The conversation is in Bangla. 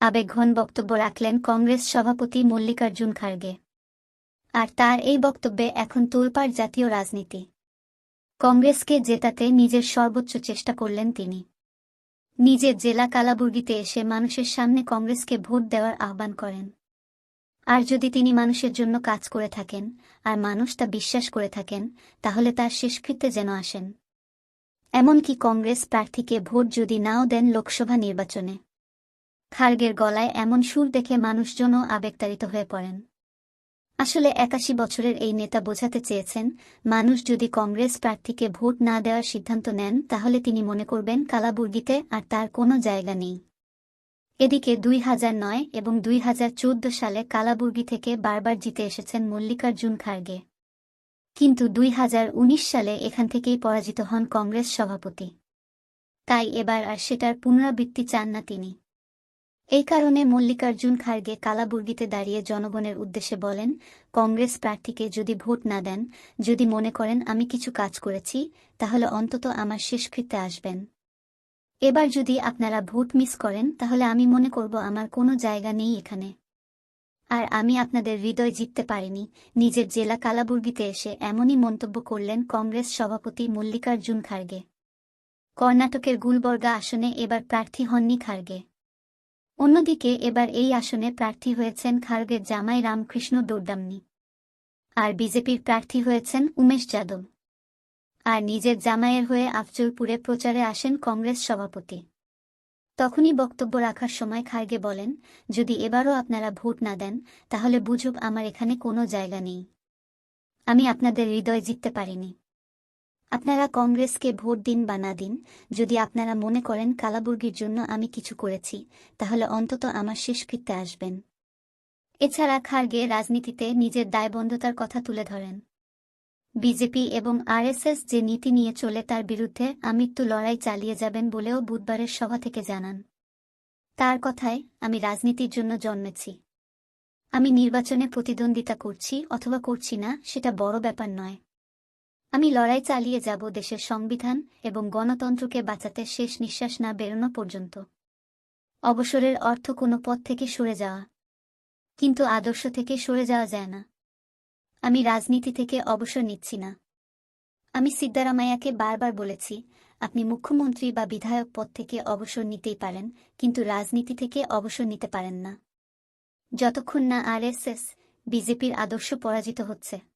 আবেগঘন বক্তব্য রাখলেন কংগ্রেস সভাপতি মল্লিকার্জুন খার্গে। আর তার এই বক্তব্যে এখন তোলপাড় জাতীয় রাজনীতি। কংগ্রেসকে জেতাতে নিজের সর্বোচ্চ চেষ্টা করলেন তিনি। নিজের জেলা কালাবুর্গিতে এসে মানুষের সামনে কংগ্রেসকে ভোট দেওয়ার আহ্বান করেন। আর যদি তিনি মানুষের জন্য কাজ করে থাকেন, আর মানুষ তা বিশ্বাস করে থাকেন, তাহলে তার শেষকৃত্যে যেন আসেন। এমনকি কংগ্রেস প্রার্থীকে ভোট যদি নাও দেন লোকসভা নির্বাচনে। খার্গের গলায় এমন সুর দেখে মানুষজনও আবেগতাড়িত হয়ে পড়েন। আসলে একাশি বছরের এই নেতা বোঝাতে চেয়েছেন, মানুষ যদি কংগ্রেস প্রার্থীকে ভোট না দেওয়ার সিদ্ধান্ত নেন, তাহলে তিনি মনে করবেন কালাবুর্গিতে আর তার কোনো জায়গা নেই। এদিকে দুই হাজার নয় এবং দুই হাজার চোদ্দ সালে কালাবুর্গি থেকে বারবার জিতে এসেছেন মল্লিকার্জুন খার্গে। কিন্তু দুই হাজার উনিশ সালে এখান থেকেই পরাজিত হন কংগ্রেস সভাপতি। তাই এবার আর সেটার পুনরাবৃত্তি চান না তিনি। এই কারণে মল্লিকার্জুন খার্গে কালাবুর্গিতে দাঁড়িয়ে জনগণের উদ্দেশ্যে বলেন, কংগ্রেস প্রার্থীকে যদি ভোট না দেন, যদি মনে করেন আমি কিছু কাজ করেছি, তাহলে অন্তত আমার শেষকৃত্যে আসবেন। এবার যদি আপনারা ভোট মিস করেন, তাহলে আমি মনে করব আমার কোনো জায়গা নেই এখানে। আর আমি আপনাদের হৃদয় জিততে পারিনি। নিজের জেলা কালাবুর্গিতে এসে এমনই মন্তব্য করলেন কংগ্রেস সভাপতি মল্লিকার্জুন খার্গে। কর্ণাটকের গুলবর্গা আসনে এবার প্রার্থী হননি খার্গে। অন্যদিকে এবার এই আসনে প্রার্থী হয়েছেন খার্গের জামাই রামকৃষ্ণ দোড্ডামনি আর বিজেপির প্রার্থী হয়েছেন উমেশ যাদব। আর নিজের জামাইয়ের হয়ে আফজলপুরে প্রচারে আসেন কংগ্রেস সভাপতি। তখনই বক্তব্য রাখার সময় খার্গে বলেন, যদি এবারও আপনারা ভোট না দেন, তাহলে বুঝুক আমার এখানে কোনো জায়গা নেই। আমি আপনাদের হৃদয় জিততে পারিনি। আপনারা কংগ্রেসকে ভোট দিন বা না দিন, যদি আপনারা মনে করেন কালাবুর্গির জন্য আমি কিছু করেছি, তাহলে অন্তত আমার শেষকৃত্যে আসবেন। এছাড়া খার্গে রাজনীতিতে নিজের দায়বন্ধতার কথা তুলে ধরেন। বিজেপি এবং আরএসএস যে নীতি নিয়ে চলে তার বিরুদ্ধে আমৃত্যু লড়াই চালিয়ে যাবেন বলেও বুধবারের সভা থেকে জানান। তার কথায়, আমি রাজনীতির জন্য জন্মেছি। আমি নির্বাচনে প্রতিদ্বন্দ্বিতা করছি অথবা করছি না, সেটা বড় ব্যাপার নয়। আমি লড়াই চালিয়ে যাব দেশের সংবিধান এবং গণতন্ত্রকে বাঁচাতে শেষ নিঃশ্বাস না বেরোনো পর্যন্ত। অবসরের অর্থ কোনো পথ থেকে সরে যাওয়া। কিন্তু আদর্শ থেকে সরে যাওয়া যায় না। আমি রাজনীতি থেকে অবসর নিচ্ছি না। আমি সিদ্দারামাইয়াকে বারবার বলেছি, আপনি মুখ্যমন্ত্রী বা বিধায়ক পদ থেকে অবসর নিতেই পারেন, কিন্তু রাজনীতি থেকে অবসর নিতে পারেন না। যতক্ষণ না আরএসএস, বিজেপির আদর্শ পরাজিত হচ্ছে।